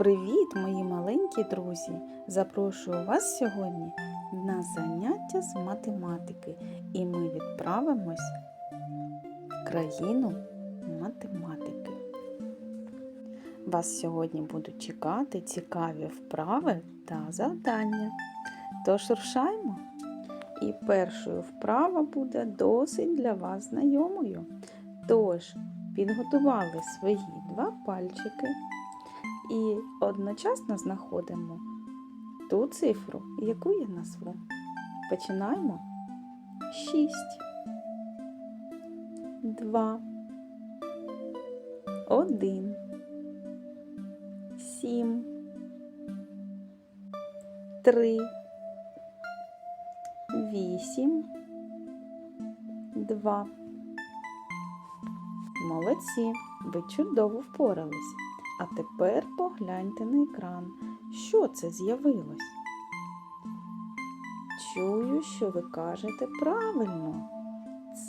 Привіт, мої маленькі друзі! Запрошую вас сьогодні на заняття з математики, і ми відправимось в країну математики. Вас сьогодні будуть чекати цікаві вправи та завдання. Тож рушаймо. І першою вправа буде досить для вас знайомою. Тож, підготували свої два пальчики і одночасно знаходимо ту цифру, яку я назву. Починаємо. 6, 2, 1, 7, 3, 8, 2. Молодці, ви чудово впорались. А тепер погляньте на екран. Що це з'явилось? Чую, що ви кажете правильно.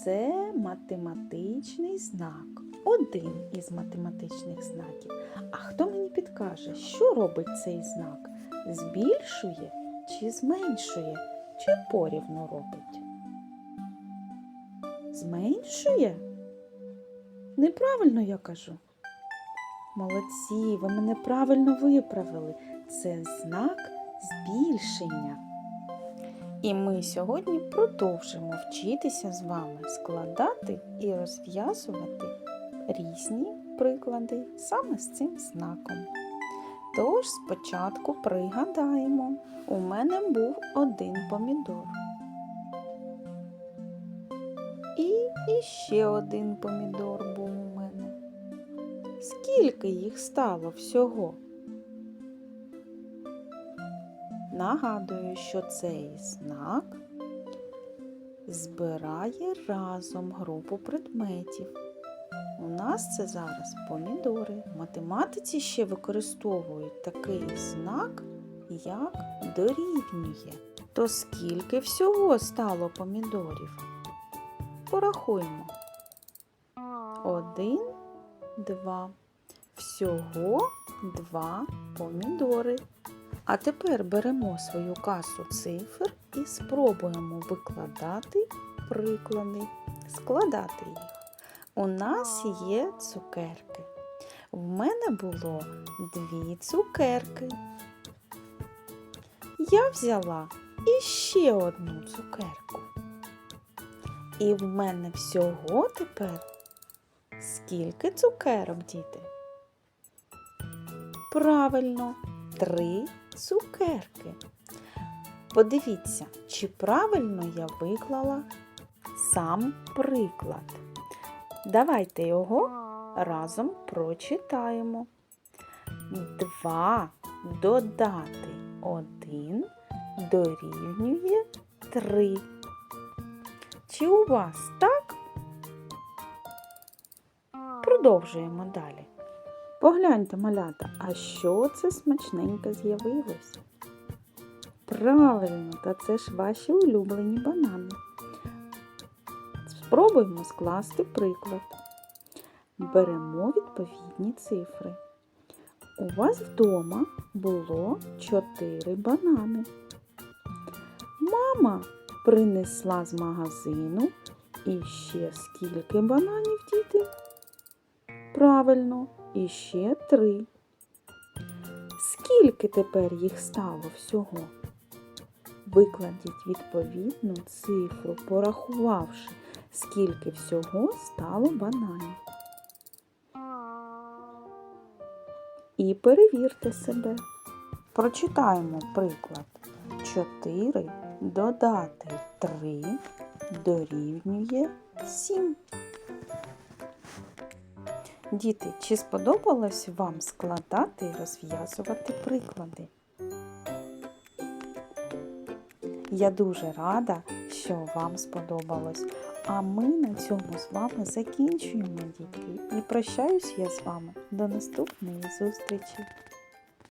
Це математичний знак. Один із математичних знаків. А хто мені підкаже, що робить цей знак? Збільшує чи зменшує, чи порівну робить? Зменшує? Неправильно я кажу. Молодці, ви мене правильно виправили. Це знак збільшення. І ми сьогодні продовжимо вчитися з вами складати і розв'язувати різні приклади саме з цим знаком. Тож спочатку пригадаємо, у мене був один помідор. І іще один помідор був. Скільки їх стало всього? Нагадую, що цей знак збирає разом групу предметів. У нас це зараз помідори. В математиці ще використовують такий знак, як дорівнює. То скільки всього стало помідорів? Порахуємо. Один, два. Всього два помідори. А тепер беремо свою касу цифр і спробуємо викладати приклади, складати їх. У нас є цукерки. В мене було дві цукерки. Я взяла іще одну цукерку. І в мене всього тепер скільки цукерок, діти? Правильно, три цукерки. Подивіться, чи правильно я виклала сам приклад. Давайте його разом прочитаємо. Два додати один дорівнює три. Чи у вас так? Продовжуємо далі. Погляньте, малята, а що це смачненьке з'явилось? Правильно, та це ж ваші улюблені банани. Спробуємо скласти приклад. Беремо відповідні цифри. У вас вдома було 4 банани. Мама принесла з магазину і ще скільки бананів, діти? Правильно, і ще три. Скільки тепер їх стало всього? Викладіть відповідну цифру, порахувавши, скільки всього стало бананів. І перевірте себе. Прочитаємо приклад. 4 додати 3 дорівнює 7. Діти, чи сподобалось вам складати і розв'язувати приклади? Я дуже рада, що вам сподобалось. А ми на цьому з вами закінчуємо, дітки. І прощаюсь я з вами до наступної зустрічі.